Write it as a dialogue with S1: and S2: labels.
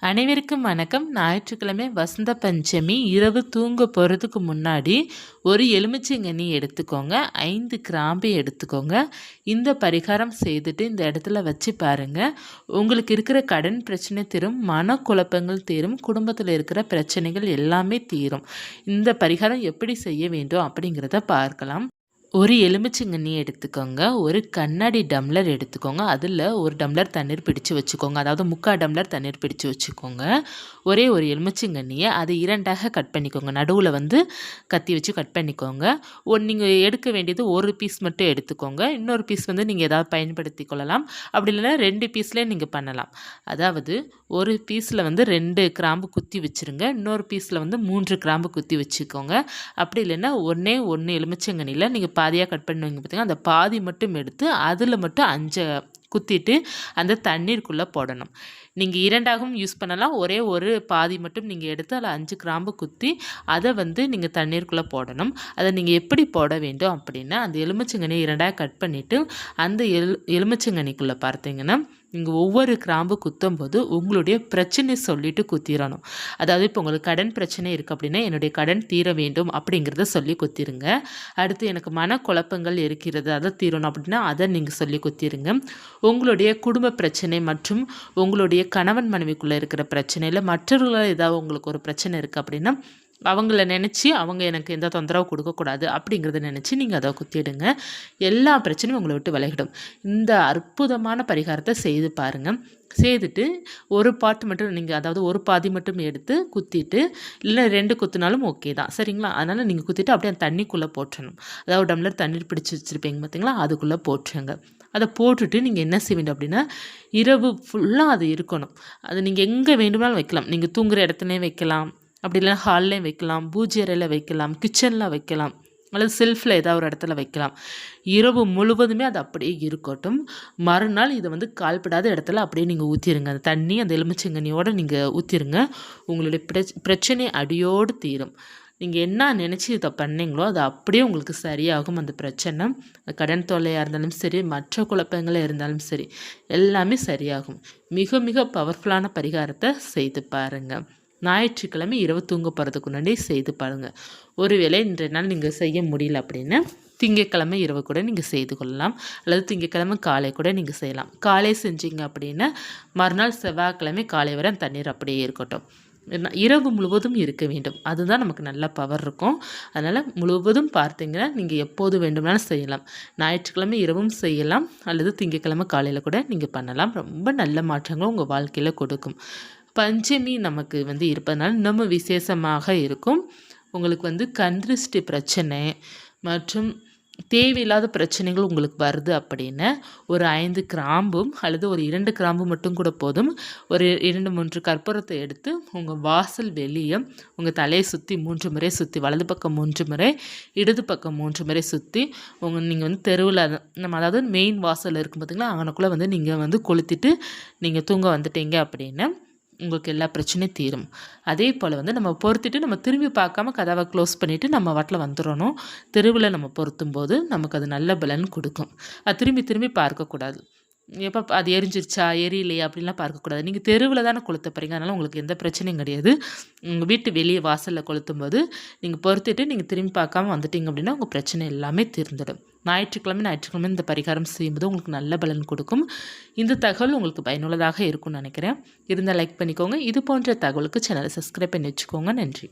S1: அனைவருக்கும் வணக்கம். ஞாயிற்றுக்கிழமை வசந்த பஞ்சமி இரவு தூங்க போகிறதுக்கு முன்னாடி ஒரு எலுமிச்சங்கனி எடுத்துக்கோங்க. ஐந்து கிராம்பு எடுத்துக்கோங்க. இந்த பரிகாரம் செய்துட்டு இந்த இடத்துல வச்சு பாருங்கள் உங்களுக்கு இருக்கிற கடன் பிரச்சனை தீரும் மனக்குழப்பங்கள் தீரும் குடும்பத்தில் இருக்கிற பிரச்சனைகள் எல்லாமே தீரும். இந்த பரிகாரம் எப்படி செய்ய வேண்டும் அப்படிங்கிறத பார்க்கலாம். ஒரு எலுமிச்சங்கண்ணி எடுத்துக்கோங்க ஒரு கண்ணாடி டம்ளர் எடுத்துக்கோங்க அதில் ஒரு டம்ளர் தண்ணீர் பிடிச்சு வச்சுக்கோங்க அதாவது முக்கால் டம்ளர் தண்ணீர் பிடிச்சு வச்சுக்கோங்க. ஒரே ஒரு எலுமிச்சங்கண்ணியை அதை இரண்டாக கட் பண்ணிக்கோங்க நடுவில் வந்து கத்தி வச்சு கட் பண்ணிக்கோங்க. ஒன் நீங்கள் எடுக்க வேண்டியது ஒரு பீஸ் மட்டும் எடுத்துக்கோங்க இன்னொரு பீஸ் வந்து நீங்கள் ஏதாவது பயன்படுத்தி கொள்ளலாம். அப்படி இல்லைன்னா ரெண்டு பீஸ்லேயே நீங்கள் பண்ணலாம். அதாவது ஒரு பீஸில் வந்து ரெண்டு கிராம்பு குத்தி வச்சுருங்க இன்னொரு பீஸில் வந்து மூன்று கிராம்பு குத்தி வச்சுக்கோங்க. அப்படி இல்லைன்னா ஒன்றே ஒன்று எலுமிச்சங்கண்ணியில் நீங்கள் பாதியாக கட் பண்ணுவீங்க பார்த்திங்கன்னா அந்த பாதி மட்டும் எடுத்து அதில் மட்டும் அஞ்சை குத்திட்டு அந்த தண்ணீருக்குள்ளே போடணும். நீங்கள் இரண்டாகவும் யூஸ் பண்ணலாம். ஒரே ஒரு பாதி மட்டும் நீங்கள் எடுத்து அதில் அஞ்சு கிராம்பு குத்தி அதை வந்து நீங்கள் தண்ணீருக்குள்ளே போடணும். அதை நீங்கள் எப்படி போட வேண்டும் அப்படின்னா அந்த எலுமிச்சங்கனி இரண்டாக கட் பண்ணிவிட்டு அந்த எலு எலுமிச்சங்கனிக்குள்ளே பார்த்தீங்கன்னா நீங்கள் ஒவ்வொரு கிராம்பு குத்தும் போது உங்களுடைய பிரச்சனை சொல்லிட்டு குத்திடணும் அதாவது இப்போ உங்களுக்கு கடன் பிரச்சனை இருக்குது அப்படின்னா என்னுடைய கடன் தீர வேண்டும் அப்படிங்கிறத சொல்லி குத்திருங்க. அடுத்து எனக்கு மனக்குழப்பங்கள் இருக்கிறது அதை தீரணும் அப்படின்னா அதை நீங்கள் சொல்லி குத்திருங்க. உங்களுடைய குடும்ப பிரச்சனை மற்றும் உங்களுடைய கணவன் மனைவிக்குள்ளே இருக்கிற பிரச்சனையில் மற்றவர்களால் ஏதாவது உங்களுக்கு ஒரு பிரச்சனை இருக்குது அப்படின்னா அவங்கள நினச்சி அவங்க எனக்கு எந்த தொந்தரவு கொடுக்கக்கூடாது அப்படிங்கிறத நினச்சி நீங்கள் அதை குத்திடுங்க. எல்லா பிரச்சனையும் உங்களை விட்டு விலகிடும். இந்த அற்புதமான பரிகாரத்தை செய்து பாருங்கள் செய்துட்டு ஒரு பாட்டு மட்டும் நீங்கள் அதாவது ஒரு பாதி மட்டும் எடுத்து குத்திட்டு இல்லை ரெண்டு குத்துனாலும் ஓகே தான். சரிங்களா? அதனால் நீங்கள் குத்திட்டு அப்படியே அந்த தண்ணிக்குள்ளே போட்டுறணும் அதாவது டம்ளர் தண்ணீர் பிடிச்சி வச்சுருப்பீங்க பார்த்தீங்களா அதுக்குள்ளே போட்டுருங்க அதை போட்டுட்டு நீங்கள் என்ன செய்ய வேண்டும் அப்படின்னா இரவு ஃபுல்லாக அது இருக்கணும். அது நீங்கள் எங்கே வேண்டுமானாலும் வைக்கலாம். நீங்கள் தூங்குகிற இடத்துலையும் வைக்கலாம். அப்படி இல்லைன்னா ஹால்லேயும் வைக்கலாம் பூஜை அறையில் வைக்கலாம் கிச்சனில் வைக்கலாம் அல்லது செல்ஃபில் ஏதாவது ஒரு இடத்துல வைக்கலாம். இரவு முழுவதுமே அது அப்படியே இருக்கட்டும். மறுநாள் இதை வந்து கால்படாத இடத்துல அப்படியே நீங்கள் ஊற்றிடுங்க அந்த தண்ணி அந்த எலுமிச்சங்கனியோடு நீங்கள் ஊற்றிடுங்க உங்களுடைய பிரச்சனை அடியோடு தீரும். நீங்கள் என்ன நினச்சி இதை பண்ணீங்களோ அது அப்படியே உங்களுக்கு சரியாகும் அந்த பிரச்சனை. கடன் தொல்லையாக இருந்தாலும் சரி மற்ற குழப்பங்களே இருந்தாலும் சரி எல்லாமே சரியாகும். மிக மிக பவர்ஃபுல்லான பரிகாரத்தை செய்து பாருங்கள் ஞாயிற்றுக்கிழமை இரவு தூங்க போகிறதுக்கு முன்னாடி செய்து பாருங்கள் ஒருவேளை இன்றைய நாள் நீங்கள் செய்ய முடியல அப்படின்னா திங்கக்கிழமை இரவு கூட நீங்கள் செய்து கொள்ளலாம். அல்லது திங்கக்கிழமை காலை கூட நீங்கள் செய்யலாம். காலை செஞ்சீங்க அப்படின்னா மறுநாள் செவ்வாய்க்கிழமை காலை வரை தண்ணீர் அப்படியே இருக்கட்டும். இரவு முழுவதும் இருக்க வேண்டும். அதுதான் நமக்கு நல்ல பவர் இருக்கும். அதனால் முழுவதும் பார்த்தீங்கன்னா நீங்கள் எப்போது வேண்டுமானாலும் செய்யலாம். ஞாயிற்றுக்கிழமை இரவும் செய்யலாம். அல்லது திங்கக்கிழமை காலையில் கூட நீங்கள் பண்ணலாம். ரொம்ப நல்ல மாற்றங்கள் உங்கள் வாழ்க்கையில் கொடுக்கும். பஞ்சமி நமக்கு வந்து இருப்பதனால இன்னமும் விசேஷமாக இருக்கும். உங்களுக்கு வந்து கந்திருஷ்டி பிரச்சனை மற்றும் தேவையில்லாத பிரச்சனைகள் உங்களுக்கு வருது அப்படின்னு ஒரு ஐந்து கிராம்பும் அல்லது ஒரு இரண்டு கிராம்பு மட்டும் கூட போதும். ஒரு இரண்டு மூன்று கற்பூரத்தை எடுத்து உங்கள் வாசல் வெளியே உங்கள் தலையை சுற்றி மூன்று முறை சுற்றி வலது பக்கம் மூன்று முறை இடது பக்கம் மூன்று முறை சுற்றி உங்கள் நீங்கள் வந்து தெருவில் நம்ம அதாவது மெயின் வாசல் இருக்கும் பார்த்திங்களா அங்கனக்குள்ளே வந்து நீங்கள் வந்து கொளுத்திட்டு நீங்கள் தூங்க வந்துட்டீங்க அப்படின்னு உங்களுக்கு எல்லா பிரச்சனையும் தீரும். அதே போல் வந்து நம்ம பொறுத்துட்டு நம்ம திரும்பி பார்க்காம கதவை க்ளோஸ் பண்ணிவிட்டு நம்ம வாட்டில் வந்துடணும் தெருவில் நம்ம பொருத்தும் போது நமக்கு அது நல்ல பலன் கொடுக்கும். அது திரும்பி திரும்பி பார்க்கக்கூடாது. எப்போ அது எரிஞ்சிருச்சா எரியலையா அப்படின்லாம் பார்க்கக்கூடாது. நீங்கள் தெருவில் தானே கொளுத்த போகிறீங்க அதனால் உங்களுக்கு எந்த பிரச்சனையும் கிடையாது. உங்கள் வீட்டு வெளியே வாசலில் கொளுத்தும் போது நீங்கள் பொறுத்துட்டு நீங்கள் திரும்பி பார்க்காம வந்துட்டீங்க அப்படின்னா உங்கள் பிரச்சனை எல்லாமே தீர்ந்துடும். ஞாயிற்றுக்கிழமை ஞாயிற்றுக்கிழமை இந்த பரிகாரம் செய்யும்போது உங்களுக்கு நல்ல பலன் கொடுக்கும். இந்த தகவல் உங்களுக்கு பயனுள்ளதாக இருக்கும்னு நினைக்கிறேன். இருந்தால் லைக் பண்ணிக்கோங்க. இது போன்ற தகவலுக்கு சேனலை சப்ஸ்கிரைப் பண்ணி வச்சுக்கோங்க. நன்றி.